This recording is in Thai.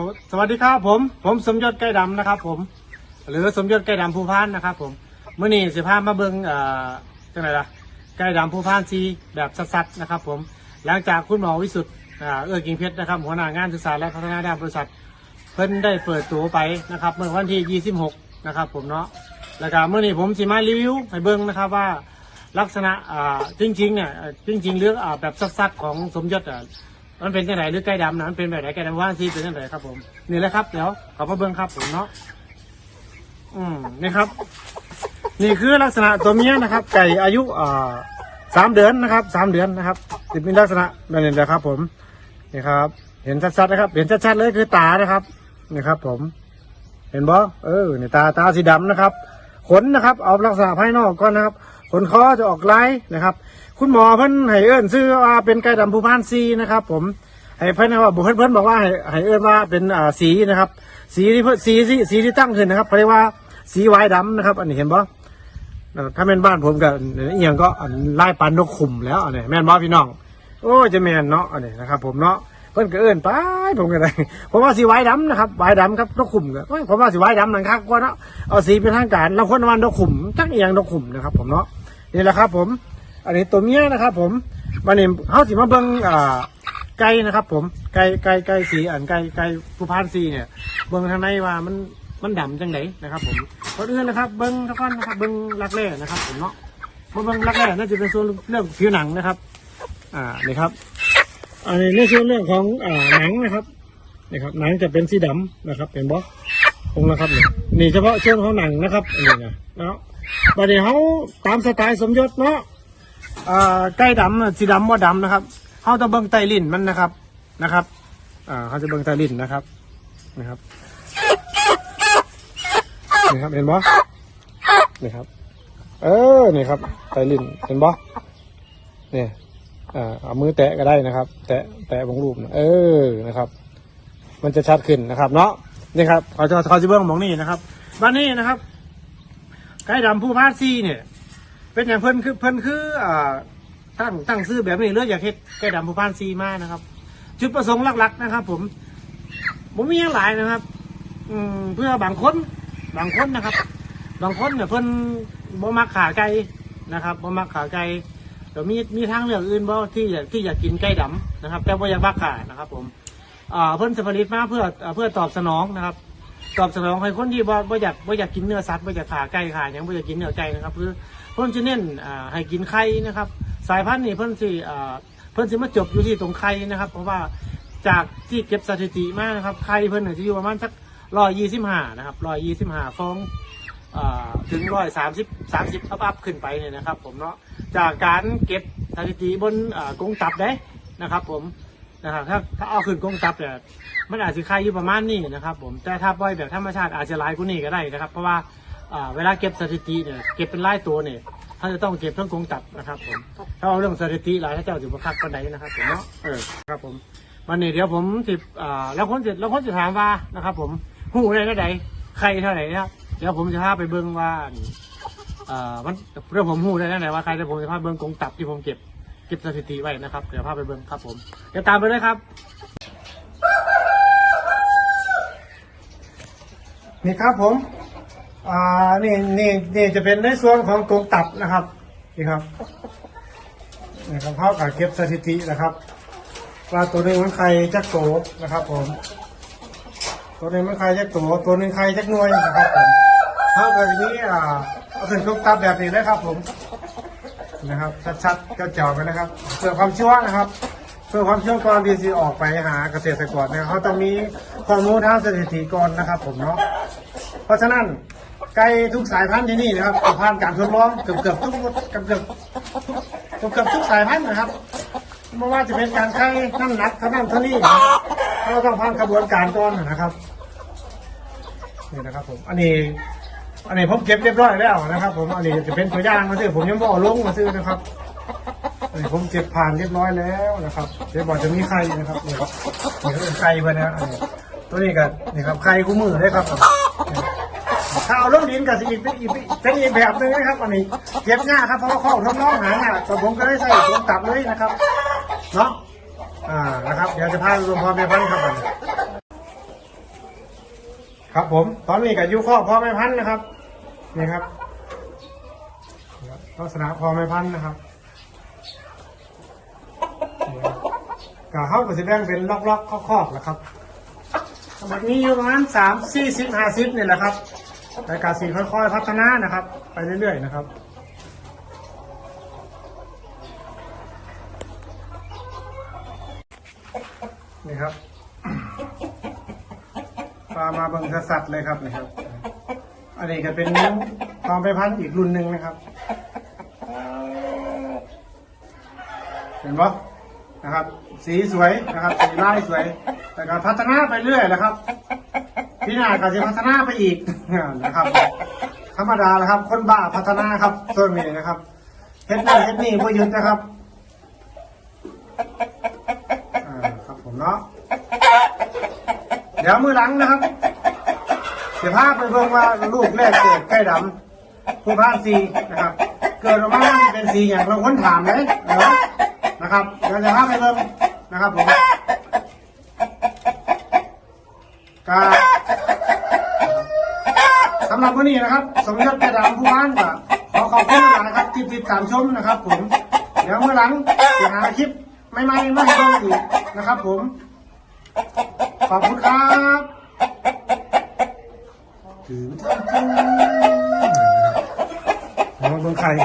สวสวัสดีครับผม ผมสมยศไก่ดำนะครับผม หรือสมยศไก่ดำภูพานนะครับผมเมื่อนี้สิพามาเบิงเอ่อจังไรล่ะไก่ดำภูพานซีแบบสัดๆนะครับผมหลังจากคุณหมอวิสุทธ์อ่าเอื้อกิ่งเพชรนะครับหัวหน้างานศึกษาและพัฒนาด้านบริษัท เพิ่นได้เปิดตัวไปนะครับเมื่อวันที่ 26 นะครับผมเนาะแล้วก็เมื่อนี้ผมสิมารีวิวให้เบิ่งนะครับว่าลักษณะอ่าจริงๆเนี่ยจริงๆเรื่องอ่าแบบซัดๆของสมยศอะ มันเป็นจังไหนหรือไก่ดำนะมันเป็นแบบไหนไก่ดำว่านซีเป็นจังไหนครับ ผมนี่แหละครับเดี๋ยวขอมาเบิ่งครับผมเนาะอืมนี่ครับ นี่คือลักษณะตัวเมียนะครับ ไก่อายุอ่าสามเดือนนะครับสามเดือนนะครับจะมีลักษณะแบบนี้นะครับ ผมนี่ครับ เห็นชัดๆนะครับ เห็นชัดๆเลยคือตานะครับนี่ครับ ผม เห็นบ่เออในตาตาสีดำนะครับ ขนนะครับ เอาลักษณะภายนอกก่อนนะครับ ขนคอจะออกลายนะครับ คุณหมอเพิ่นให้เอิ้นชื่อว่าเป็นไก่ดำภูพานซีนะครับ ผมให้เพิ่นว่าเพิ่นเพิ่นบอกว่าให้ให้เอิ้นว่าเป็นอ่าสีนะครับ สีที่เพิ่นสีสีสีที่ตั้งขึ้นนะครับเขาเรียกว่าสีวายดำนะครับ อันนี้เห็นบ่ถ้าเป็นบ้านผมก็เอียงก็ไล่ปันนกขุมแล้วอันนี้แม่นบ่พี่น้อง โอ้จะแม่นเนาะอันนี้นะครับ ผมเนาะเพิ่นก็เอิ้นไปผมก็ได้ผมว่าสีไว้ดำนะครับไว้ดำครับนกขุมก็เอ้ยผมว่าสีไว้ดำนั่นครับกว่าเนาะเอาสีเป็นทางการเราคนวันนกขุมจักเอียงนกขุมนะครับ ผมเนาะนี่แหละครับ ผม อันนี้ตัวเมียนะครับ ผมวันนี้เฮาสิมาเบิ่งอ่าไก่นะครับ ผมไก่ไก่ไก่สีอันไก่ไก่ผู้พานสีเนี่ย เบิ่งทางในว่ามันมันดำจังไดนะครับ ผมก่อนอื่นนะครับเบิ่งทุกคนนะครับเบิ่งรักแร่นะครับ ผมเนาะมาเบิ่งรักแร่น่าจะเป็นส่วนเรื่องผิวหนังนะครับ อ่านี่ครับอันนี้ในส่วนเรื่องของอ่าหนังนะครับนี่ครับหนังจะเป็นสีดำนะครับเป็นบล็อกตรงนะครับนี่นี่เฉพาะส่วนของหนังนะครับอันนี้นะเนาะบัดนี้เขาตามสไตล์สมยศเนาะ อ่าใกล้ดำน่ะสีดำว่าดำนะครับเขาจะเบิ่งไตลิ้นมันนะครับนะครับอ่าเขาจะเบิ่งไตลิ้นนะครับนะครับนี่ครับเห็นบ่นี่ครับ เออนี่ครับไตลิ้นเห็นบ่เนี่ยอ่าเอามือแตะก็ได้นะครับ แตะแตะวงรูปนะเออนะครับ มันจะชัดขึ้นนะครับ เนาะนี่ครับเขาจะเขาจะเบื้งมองนี่นะครับบ้านนี้นะครับไก่ดำผู้พาดซีเนี่ย เป็นอย่างเพิ่นคือเพิ่นคืออ่าตั้งตั้งซื้อแบบนี้เลืออยากเฮ็ดไก่ดำผู้พานซีมานะครับ จุดประสงค์หลักๆนะครับ ผมผมมีอย่างหลายนะครับ อืมเพื่อบางคนบางคนนะครับ บางคนเนี่ยเพิ่นบ่มักขาไก่นะครับบ่มักขาไก่แต่มีมีทางเลือกอื่นบ่ที่อยากที่อยากกินไก่ดำนะครับ แต่บ่อยากมักขานะครับ ผมอ่าเพิ่นจะผลิตมาเพื่อเพื่อตอบสนองนะครับ ตอบสนองให้คนที่บ่บ่อยากบ่อยากกินเนื้อสัตว์บ่อยากขาไก่ขาหยังบ่อยากกินเนื้อไก่นะครับ คือ พิ่นจะเน้นให้กินไข่นะครับ สายพันธุ์นี่เพิ่นสิเพิ่นสิมาจบอยู่ที่ตรงไข่นะครับ เพราะว่าจากที่เก็บสถิติมานะครับไข่เพิ่นน่ะจะอยู่ประมาณสักร้อยยี่สิบห้านะครับร้อยยี่สิบห้าฟองถึงร้อยสามสิบสามสิบอัพๆขึ้นไปเนี่ยนะครับ ผมเนาะจากการเก็บสถิติบนกงตับได้นะครับ ผมนะครับถ้าถ้าเอาขึ้นกงตับเนี่ยมันอาจจะคายอยู่ประมาณนี้นะครับ ผมแต่ถ้าปล่อยแบบธรรมชาติอาจจะหลายกว่านี้ก็ได้นะครับ เพราะว่า เวลาเก็บสถิติเนี่ยเก็บเป็นรายตัวเนี่ยถ้าจะต้องเก็บทั้งกรงตับนะครับผมถ้าเอาเรื่องสถิติหลายถ้าเจ้าอยู่ประคักปันใดนะครับผมเนาะเออครับผมวันนี้เดี๋ยวผมสิอ่าแล้วคนจะแล้วคนจะถามว่านะครับ ผมหูได้เท่าไหร่ใครเท่าไหร่นะครับเดี๋ยวผมจะพาไปเบิ้งว่าอ่ามันเรื่องผมหูได้เท่าไหร่ว่าใครจะผมจะพาเบิ้งกรงตับที่ผมเก็บเก็บสถิติไว้นะครับเดี๋ยวพาไปเบิ้งครับ ผมเดี๋ยวตามไปเลยครับนี่ครับผม อ่านี่นี่นี่จะเป็นในส่วนของกรงตับนะครับนี่ครับนี่ครับเขากับเก็บสถิตินะครับว่าตัวหนึงมันใครจักโตนะครับ ผม ตัวหนึงมันใครจักโตตัวหนึงใครจักหน่วยนะครับผมเขากับนี้อ่าเอาถึงกรงตับแบบนี้นะครับ ผมนะครับชัดๆเจ้าๆกันนะครับเพื่อความชั่วนะครับเพื่อความเชื่อก่อนที่จะออกไปหาเกษตรกรนะครับเขาต้องมีความรู้ทางสถิติก่อนนะครับ ผมเนาะเพราะฉะนั้น ไก่ทุกสายพันธุ์ที่นี่นะครับผ่านการทดลองเกือบเกือบทุกเกือบเกือบเกือบเกือบทุกสายพันธุ์นะครับไม่ว่าจะเป็นการไข่น้ำหนักเท่านั้นเท่านี้นะครับเราต้องผ่านกระบวนการก่อนนะครับนี่นะครับผมอันนี้อันนี้ผมเก็บเรียบร้อยแล้วนะครับ ผมอันนี้จะเป็นตัวอย่างมาซื้อผมยังบเอกลงมาซื้อนะครับอันนี้ผมเก็บผ่านเรียบร้อยแล้วนะครับเดี๋ยวบอกจะมีไข่นะครับนี่ครับนี่ก็เป็นไข่ไปนะอันนี้ตัวนี้ก็นี่ครับไข่คู่มือได้ครับ ถ้าเอาลงดินกับอีกอีกเป็นอีกแบบหนึงนะครับอันนี้เก็บง่ายครับเพราะว่าข้อทดลองหาง่ายแต่ผมก็ได้ใส่ผมตับเลยนะครับเนาะอ่านะครับเดี๋ยวจะพาไปรวมพร้อมในพันธุ์ครับอันนี้ครับผมตอนนี้กับยูข้อพ่อไม่พันธุ์นะครับนี่ครับลักษณะพ่อไม่พันธุ์นะครับนี่ครับก็เข้ากับสิแบ่งเป็นล็อกๆคอๆแหละครับแบบนี้อยู่ประมาณสามสี่สิบห้าสิบนี่แหละครับ แต่การสีค่อยๆพัฒนานะครับ ไปเรื่อยๆนะครับนี่ครับปลามาเบิงสัตว์เลยครับนี่ครับ อันนี้ก็เป็นทองไปพันอีกรุ่นหนึ่งนะครับ เห็นปะนะครับ สีสวยนะครับ สีลายสวย แต่ก็พัฒนาไปเรื่อยนะครับ พี่นาก็จะพัฒนาไปอีกนะครับ ธรรมดาแหละครับ คนบ้าพัฒนาครับส่วนนี้นะครับเฮ็ดนั่นเฮ็ดนี่พยุทธนะครับอ่าครับผมเนาะเดี๋ยวมือหลังนะครับเดี๋ยวพาไปเบิ่งว่าลูกแรกเกิดไก่ดำผู้พานสีนะครับ เกิดออกมาเป็นสีอย่างเราค้นถามเลยเออนะครับเดี๋ยวจะพาไปเบิ่งนะครับผมกาำหรับวันนี้นะครับ สมยศไก่ดามผู้พานก็ขอขอบคุณมากนะครับที่ติดตามชมนะครับ ผม เดี๋ยวเมื่อหลังจะหาคลิปไม่ไม่ไม่ให้ดูอีกนะครับ ผม ขอบคุณครับถึงท่านผู้มาเบิ่งใครอ่